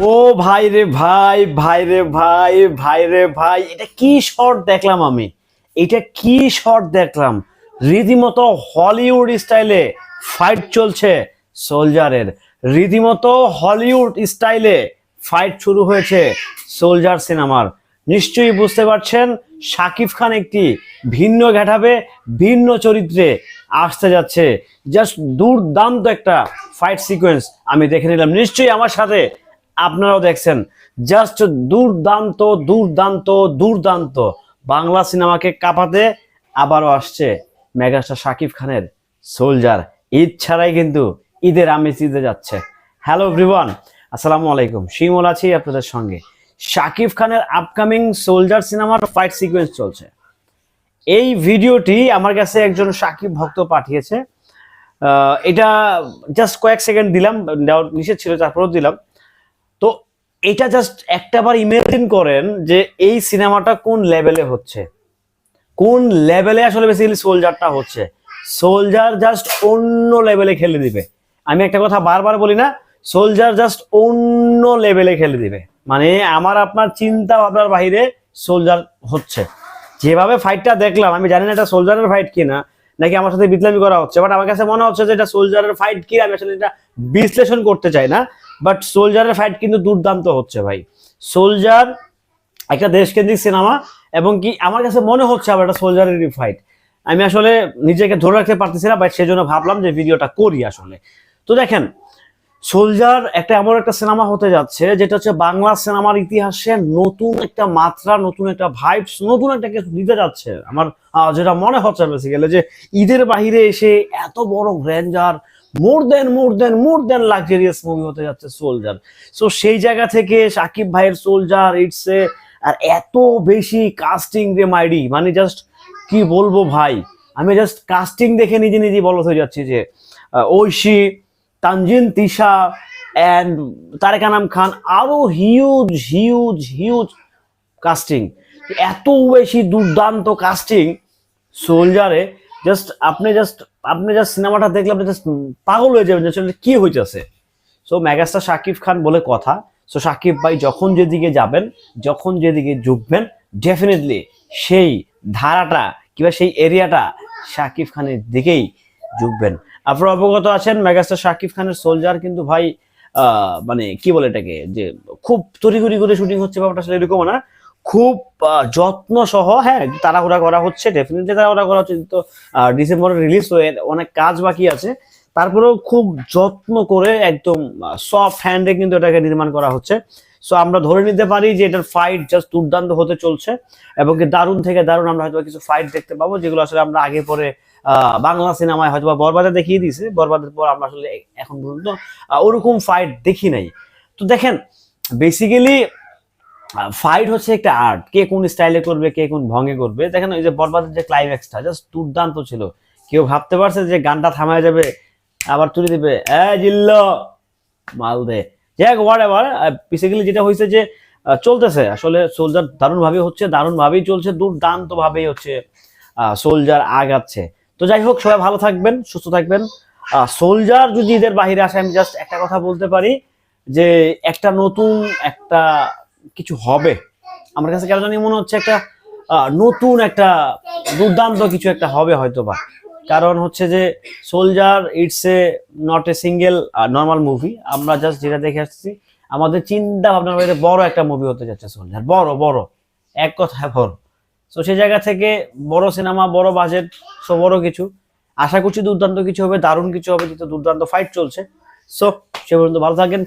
ও ভাই রে ভাই ভাই রে ভাই ভাই রে ভাই, এটা কি শর্ট দেখলাম আমি? এটা কি শর্ট দেখলাম? রীতিমতো হলিউড স্টাইলে ফাইট চলছে সোলজারের রীতিমতো হলিউড স্টাইলে ফাইট শুরু হয়েছে সোলজার সিনেমার নিশ্চয়ই বুঝতে পারছেন, শাকিব খান একটি ভিন্ন ঘাটাবে, ভিন্ন চরিত্রে আসতে যাচ্ছে। জাস্ট দুর্দান্ত একটা ফাইট সিকোয়েন্স আমি দেখে নিলাম। নিশ্চয়ই আমার সাথে আপনারাও দেখছেন। জাস্ট দুর্দান্ত দুর্দান্ত দুর্দান্ত বাংলা সিনেমাকে কাঁপাতে আবারও আসছে মেগাস্টার শাকিব খানের সোলজার। ঈদ ছাড়াই কিন্তু ঈদের আমেজ ঈদে যাচ্ছে। হ্যালো এভরিওয়ান, আসসালামু আলাইকুম। শিমল আছি আপনাদের সঙ্গে। শাকিব খানের আপকামিং সোলজার সিনেমার ফাইট সিকোয়েন্স চলছে। এই ভিডিওটি আমার কাছে একজন সাকিব ভক্ত পাঠিয়েছে। এটা জাস্ট কয়েক সেকেন্ড দিলাম নিষেধ ছিল, তারপরেও দিলাম। এটা জাস্ট একটাবার ইমেজিন করেন যে এই সিনেমাটা কোন লেভেলে হচ্ছে। কোন লেভেলে আসলে বেসিক্যালি সোলজারটা হচ্ছে। সোলজার জাস্ট অন্য লেভেলে খেলে দিবে। আমি একটা কথা বারবার বলি না সোলজার জাস্ট অন্য লেভেলে খেলে দিবে। মানে আমার, আপনার চিন্তা ভাবনার বাইরে সোলজার হচ্ছে। যেভাবে ফাইটটা দেখলাম, আমি জানি না এটা সোলজারের ফাইট কিনা, নাকি আমার সাথে বিতলামি করা হচ্ছে বাট আমার কাছে মনে হচ্ছে যে এটা সোলজারের ফাইট কি, আমি আসলে এটা বিশ্লেষণ করতে চাই না। বাট সোলজারের ফাইট কিন্তু দুর্দান্ত হচ্ছে ভাই। সোলজার একটা দেশকেন্দ্রিক সিনেমা এবং কি আমার কাছে মনে হচ্ছে আবার একটা সোলজারেরই ফাইট আমি আসলে নিজেকে ধরে রাখতে পারতেছি না বাট সেজন্য ভাবলাম যে ভিডিওটা করি আসলে। তো দেখেন, সোলজার একটা এমন একটা সিনেমা হতে যাচ্ছে, যেটা হচ্ছে বাংলা সিনেমার ইতিহাসে নতুন একটা মাত্রা, নতুন একটা ভাইবস নতুন একটা কিছু দিতে যাচ্ছে। আমার যেটা মনে হচ্ছে বেসিক্যালি যে ঈদের বাহিরে এসে এত বড় grander more than more than more than luxurious movie হতে যাচ্ছে সোলজার সো সেই জায়গা থেকে সাকিব ভাইয়ের সোলজার ইটস এ আর এত বেশি কাস্টিং রে মাইডি মানে জাস্ট কি বলব ভাই? আমি জাস্ট কাস্টিং দেখে নিজে নিজে বলত হয়ে যাচ্ছি যে ঐশী, তানজিন, তিশা অ্যান্ড তারেক আনাম খান, আরও হিউজ হিউজ হিউজ কাস্টিং এত বেশি দুর্দান্ত কাস্টিং সোলজারে জাস্ট আপনি জাস্ট আপনি জাস্ট সিনেমাটা দেখলে আপনি জাস্ট পাগল হয়ে যাবেন কি হইতেছে। সো মেগাস্টার শাকিব খান বলে কথা। সো শাকিব ভাই যখন যেদিকে যাবেন, যখন যেদিকে ঝুঁকবেন ডেফিনেটলি সেই ধারাটা কিংবা সেই এরিয়াটা শাকিব খানের দিকেই ঝুঁকবেন। আপনারা অবগত আছেন মেগাস্টার শাকিব খানের সোলজার কিন্তু ভাই মানে কি বলে এটাকে? যে খুব তড়িঘড়ি করে শুটিং হচ্ছে, ব্যাপারটা আসলে এরকম না। খুব যত্ন সহ হ্যাঁ তাড়াহুড়া করা হচ্ছে ডেফিনেটলি তাড়াহুড়া করা হচ্ছে তো ডিসেম্বরে রিলিজ হয়ে অনেক কাজ বাকি আছে, তারপরেও খুব যত্ন করে একদম সফট হ্যান্ডে কিন্তু এটাকে নির্মাণ করা হচ্ছে। সো আমরা ধরে নিতে পারি যে এটার ফাইট জাস্ট দুর্দান্ত হতে চলছে, এবং কি দারুণ থেকে দারুণ আমরা হয়তো কিছু ফাইট দেখতে পাবো, যেগুলো আসলে আমরা আগে পরে বাংলা সিনেমায় হয়তো বা বরবাদে দেখিয়ে দিয়েছে, বরবাদের পর আমরা আসলে এখন পর্যন্ত ওরকম ফাইট দেখি নাই। তো দেখেন বেসিক্যালি ফাইট হচ্ছে একটা আর্ট কে কোন স্টাইলে করবে, কে কোন ভঙ্গে করবে। দেখেন ওই যে বরবাদের যে ক্লাইম্যাক্সটা জাস্ট দুর্দান্ত ছিল। কেউ ভাবতে পারছে যে গানটা থামায় যাবে, আবার তুলে দিবে। জিল্ল! মাল দে। যাই হোক এভার বেসিক্যালি যেটা হয়েছে যে চলতেছে। আসলে সোলজার দারুণ ভাবে হচ্ছে দারুণ ভাবেই চলছে দুর্দান্ত ভাবেই হচ্ছে সোলজার আগাচ্ছে। তো যাই হোক, সবাই ভালো থাকবেন, সুস্থ থাকবেন। সোলজার যদি এদের বাহিরে আসে, আমি জাস্ট একটা কথা বলতে পারি যে, একটা নতুন একটা কিছু হবে। আমার কাছে কেন জানি মনে হচ্ছে একটা নতুন একটা, দুর্দান্ত কিছু একটা হবে হয়তো বা কারণ হচ্ছে যে soldier it's a not a single normal movie আমরা জাস্ট যেটা দেখে আসছি, আমাদের চিন্তা ভাবনার বাইরে বড় একটা মুভি হতে যাচ্ছে সোলজার বড় বড়, এক কথায় বড়। তো সেই জায়গা থেকে বড় সিনেমা বড় বাজেট সো বড় কিছু। আশা করছি দুর্দান্ত কিছু হবে, দারুণ কিছু হবে, যেহেতু দুর্দান্ত ফাইট চলছে। সো সে পর্যন্ত ভালো থাকেন।